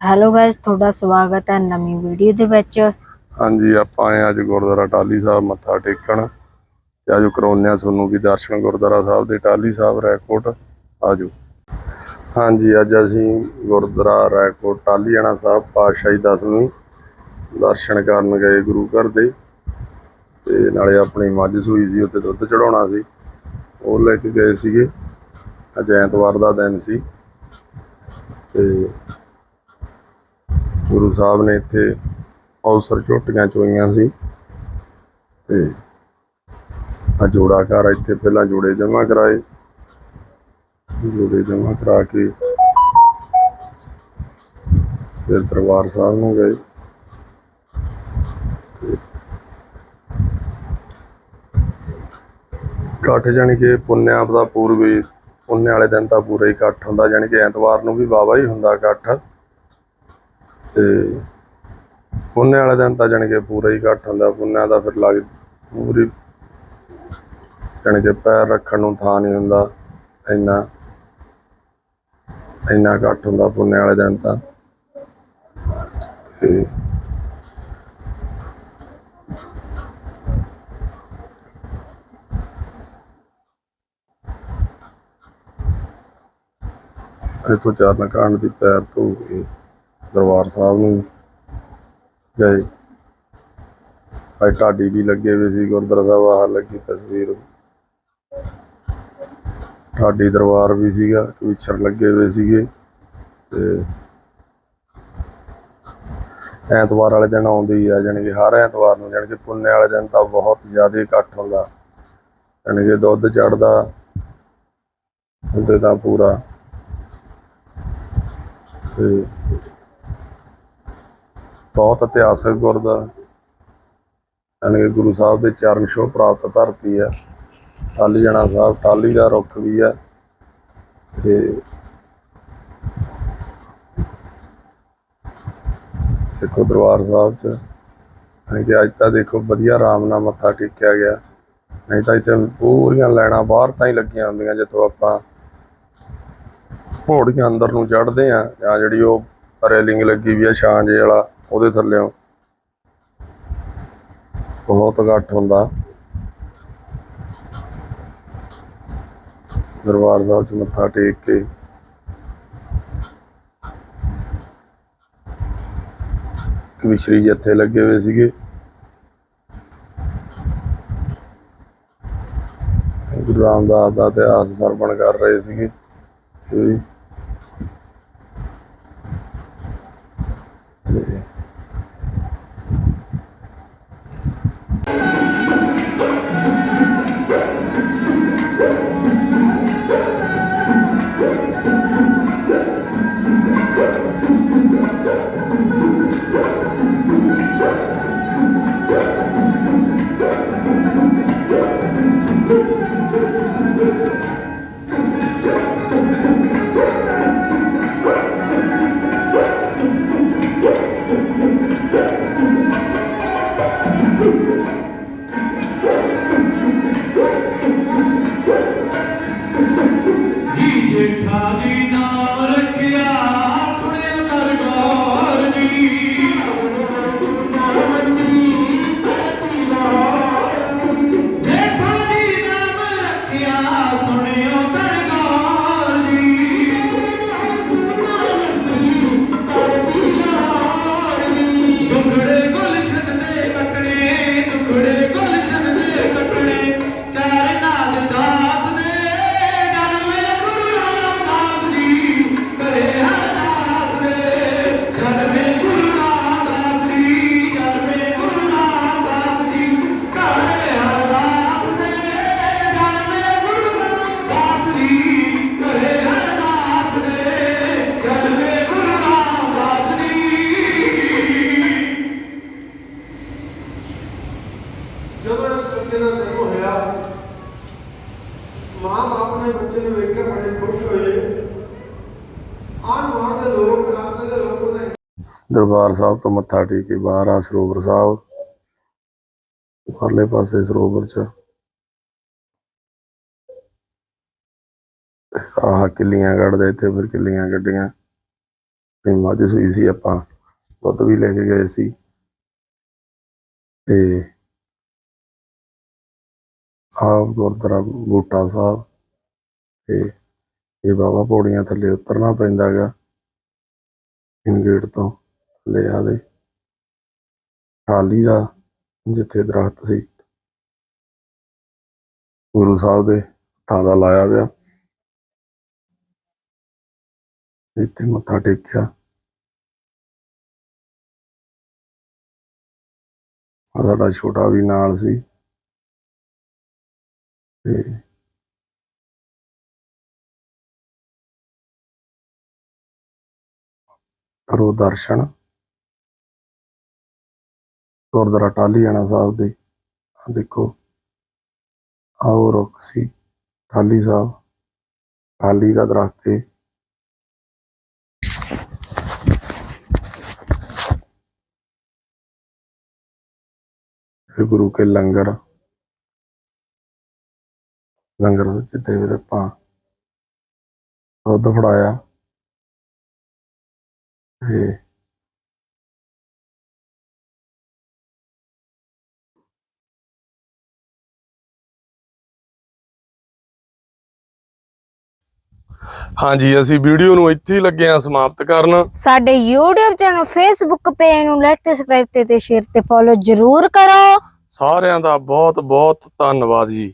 Hello guys ਤੁਹਾਡਾ ਸਵਾਗਤ ਹੈ ਨਵੀਂ ਵੀਡੀਓ ਦੇ ਵਿੱਚ। ਹਾਂਜੀ, ਆਪਾਂ ਆਏ ਅੱਜ ਗੁਰਦੁਆਰਾ ਟਾਲੀ ਸਾਹਿਬ, ਮੱਥਾ ਟੇਕਣ। ਤੇ ਆਜੋ ਕਰਾਉਂਦੇ ਹਾਂ ਤੁਹਾਨੂੰ ਵੀ ਦਰਸ਼ਨ, ਗੁਰਦੁਆਰਾ ਸਾਹਿਬ ਦੇ ਟਾਲੀ ਸਾਹਿਬ, ਰੈਕੋਟ। ਆਜੋ। ਹਾਂਜੀ, ਅੱਜ ਅਸੀਂ ਗੁਰਦੁਆਰਾ ਰੈਕੋਟ ਟਾਲੀਆਣਾ ਸਾਹਿਬ, ਪਾਤਸ਼ਾਹੀ ਦਸਵੀਂ ਦਰਸ਼ਨ ਕਰਨ ਗਏ ਗੁਰੂ ਘਰ ਦੇ। ਤੇ ਨਾਲੇ ਆਪਣੀ ਮੱਝ ਸੂਈ ਸੀ ਉੱਤੇ ਦੁੱਧ ਚੜਾਉਣਾ ਸੀ। ਉਹ ਲੈ ਕੇ ਗਏ ਸੀਗੇ। ਅੱਜ ਐਤਵਾਰ ਦਾ ਦਿਨ ਸੀ। ਤੇ ਗੁਰੂ ਸਾਹਿਬ ਨੇ ਇੱਥੇ ਅਵਸਰ ਝੋਟੀਆਂ ਚੋਈਆਂ ਸੀ ਤੇ ਆ ਜੋੜਾ ਘਰ ਇੱਥੇ ਪਹਿਲਾਂ ਜੋੜੇ ਜਮ੍ਹਾਂ ਕਰਾਏ। ਜੋੜੇ ਜਮ੍ਹਾਂ ਕਰਾ ਕੇ ਫਿਰ ਦਰਬਾਰ ਸਾਹਿਬ ਨੂੰ ਗਏ। ਇਕੱਠ ਜਾਣੀ ਕਿ ਪੁੰਨਿਆ ਦਾ ਪੂਰਬੀ ਪੁੰਨੇ ਵਾਲੇ ਦਿਨ ਤਾਂ ਪੂਰਾ ਹੀ ਇਕੱਠ ਹੁੰਦਾ, ਜਾਣੀ ਕਿ ਐਤਵਾਰ ਨੂੰ ਵੀ ਬਾਬਾ ਹੀ ਹੁੰਦਾ ਇਕੱਠ। ਤੇ ਪੁੰਨੇ ਵਾਲੇ ਦਿਨ ਤਾਂ ਜਾਣੀ ਕਿ ਪੂਰਾ ਹੀ ਇਕੱਠ ਹੁੰਦਾ, ਪੁੰਨਿਆ ਦਾ ਫਿਰ ਲੱਗ ਪੂਰੀ ਜਾਣੀ ਕਿ ਪੈਰ ਰੱਖਣ ਨੂੰ ਥਾਂ ਨਹੀਂ ਹੁੰਦਾ, ਇੰਨਾ ਇੰਨਾ ਘੱਟ ਹੁੰਦਾ ਪੁੰਨੇ ਵਾਲੇ ਦਿਨ ਤਾਂ। ਤੇ ਇੱਥੋਂ ਚਾਰਨ ਕਾਂਡ ਦੀ ਪੈਰ ਧੋ ਕੇ ਦਰਬਾਰ ਸਾਹਿਬ ਨੂੰ ਗਏ। ਅੱਜ ਢਾਡੀ ਵੀ ਲੱਗੇ ਹੋਏ ਸੀ, ਗੁਰਦੁਆਰਾ ਸਾਹਿਬ ਆਹ ਲੱਗੀ ਤਸਵੀਰ। ਢਾਡੀ ਦਰਬਾਰ ਵੀ ਸੀਗਾ, ਕਵਿਛਰ ਲੱਗੇ ਹੋਏ ਸੀਗੇ ਤੇ ਐਤਵਾਰ ਵਾਲੇ ਦਿਨ ਆਉਂਦੀ ਆ, ਜਾਣੀ ਕਿ ਹਰ ਐਤਵਾਰ ਨੂੰ, ਜਾਣੀ ਕਿ ਪੁੰਨੇ ਵਾਲੇ ਦਿਨ ਤਾਂ ਬਹੁਤ ਜ਼ਿਆਦਾ ਇਕੱਠ ਹੁੰਦਾ। ਜਾਣੀ ਕਿ ਦੁੱਧ ਚੜਦਾ ਉਹਦੇ ਤਾਂ ਪੂਰਾ। ਤੇ ਬਹੁਤ ਇਤਿਹਾਸਕ ਗੁਰਦੁਆਰਾ ਯਾਨੀ ਕਿ ਗੁਰੂ ਸਾਹਿਬ ਦੇ ਚਰਨ ਛੋਹ ਪ੍ਰਾਪਤ ਧਰਤੀ ਆ ਟਾਲੀ ਜਣਾ ਸਾਹਿਬ ਟਾਲੀ ਦਾ ਰੁੱਖ ਵੀ ਆ ਤੇ ਦੇਖੋ ਦਰਬਾਰ ਸਾਹਿਬ ਚ, ਯਾਨੀ ਕਿ ਅੱਜ ਤਾਂ ਦੇਖੋ ਵਧੀਆ ਆਰਾਮ ਨਾਲ ਮੱਥਾ ਟੇਕਿਆ ਗਿਆ। ਨਹੀਂ ਤਾਂ ਇੱਥੇ ਪੂਰੀਆਂ ਲਾਈਨਾਂ ਬਾਹਰ ਤਾਂ ਹੀ ਲੱਗੀਆਂ ਹੁੰਦੀਆਂ, ਜਿੱਥੋਂ ਆਪਾਂ ਘੋੜੀਆਂ ਅੰਦਰ ਨੂੰ ਚੜ੍ਹਦੇ ਆ ਜਾਂ ਜਿਹੜੀ ਉਹ ਰੇਲਿੰਗ ਲੱਗੀ ਵੀ ਆ ਛਾਂਜੇ ਵਾਲਾ। ਉਹਦੇ ਥੱਲੇੋਂ ਬਹੁਤ ਇਕੱਠ ਹੁੰਦਾ। ਦਰਬਾਰ ਸਾਹਿਬ 'ਚ ਮੱਥਾ ਟੇਕ ਕੇ। ਕਵਿਸ਼ਰੀ ਜੱਥੇ ਲੱਗੇ ਹੋਏ ਸੀਗੇ। ਗੁਰੂ ਰਾਮਦਾਸ ਦਾ ਇਤਿਹਾਸ ਸਰਵਣ ਕਰ ਰਹੇ ਸੀਗੇ। ਜੀ ਜਦੋਂ ਇਸ ਬੱਚੇ ਦਾ ਜਨਮ ਹੋਇਆ ਮਾਂ ਬਾਪ ਨੇ ਬੱਚੇ ਨੂੰ ਵੇਖ ਕੇ ਬੜੇ ਖੁਸ਼ ਹੋਏ। ਆਣ ਦੇ ਲੋਕ, ਇਲਾਕੇ ਦੇ ਲੋਕ ਉਹਦੇ ਦਰਬਾਰ ਸਾਹਿਬ ਤੋਂ ਮੱਥਾ ਟੇਕ ਕੇ ਬਾਹਰ ਆ ਸਰੋਵਰ ਸਾਹਿਬ। ਪਰਲੇ ਪਾਸੇ ਸਰੋਵਰ ਚ ਆਹ ਕਿੱਲੀਆਂ ਕੱਢਦੇ, ਇੱਥੇ ਫਿਰ ਕਿੱਲੀਆਂ ਕੱਢੀਆਂ। ਤੇ ਮੱਝ ਸੂਈ ਸੀ ਆਪਾਂ, ਦੁੱਧ ਵੀ ਲੈ ਕੇ ਗਏ ਸੀ। ਤੇ ਆਪ ਗੁਰਦੁਆਰਾ ਬੂਟਾ ਸਾਹਿਬ ਤੇ ਇਹ ਬਾਬਾ ਪੌੜੀਆਂ ਥੱਲੇ ਉਤਰਨਾ ਪੈਂਦਾ ਹੈਗਾ ਇਨ ਗੇਟ ਤੋਂ ਥੱਲੇ ਆਦੇ ਟਾਲੀ ਦਾ ਜਿੱਥੇ ਦਰਖਤ ਸੀ। ਗੁਰੂ ਸਾਹਿਬ ਦੇ ਹੱਥਾਂ ਦਾ ਲਾਇਆ ਹੋਇਆ ਇੱਥੇ ਮੱਥਾ ਟੇਕਿਆ। ਸਾਡਾ ਛੋਟਾ ਵੀ ਨਾਲ ਸੀ। ਤੇ ਕਰੋ ਦਰਸ਼ਨ। ਗੁਰਦੁਆਰਾ ਟਾਲੀਆਣਾ ਸਾਹਿਬ ਦੇ। ਆ ਦੇਖੋ, ਆਓ ਰੁੱਖ ਸੀ ਟਾਹਲੀ ਸਾਹਿਬ। ਟਾਹਲੀ ਦਾ ਦਰਖਤ ਹੈ ਫਿਰ ਗੁਰੂ ਕੇ ਲੰਗਰ ਲੰਗਰ ਜਿੱਤੇ ਵੀ ਆਪਾਂ ਦੁੱਧ ਫੜਾਇਆ। ਤੇ ਹਾਂਜੀ ਅਸੀਂ ਵੀਡੀਓ ਨੂੰ ਇੱਥੇ ਹੀ ਲੱਗੇ ਆ ਸਮਾਪਤ ਕਰਨ। ਸਾਡੇ YouTube ਚੈਨਲ Facebook ਪੇਜ ਨੂੰ ਲਾਈਕ ਤੇ ਸਬਸਕ੍ਰਾਈਬ ਤੇ ਸ਼ੇਅਰ ਤੇ ਫੋਲੋ ਜ਼ਰੂਰ ਕਰੋ। ਸਾਰਿਆਂ ਦਾ ਬਹੁਤ ਬਹੁਤ ਧੰਨਵਾਦ ਜੀ।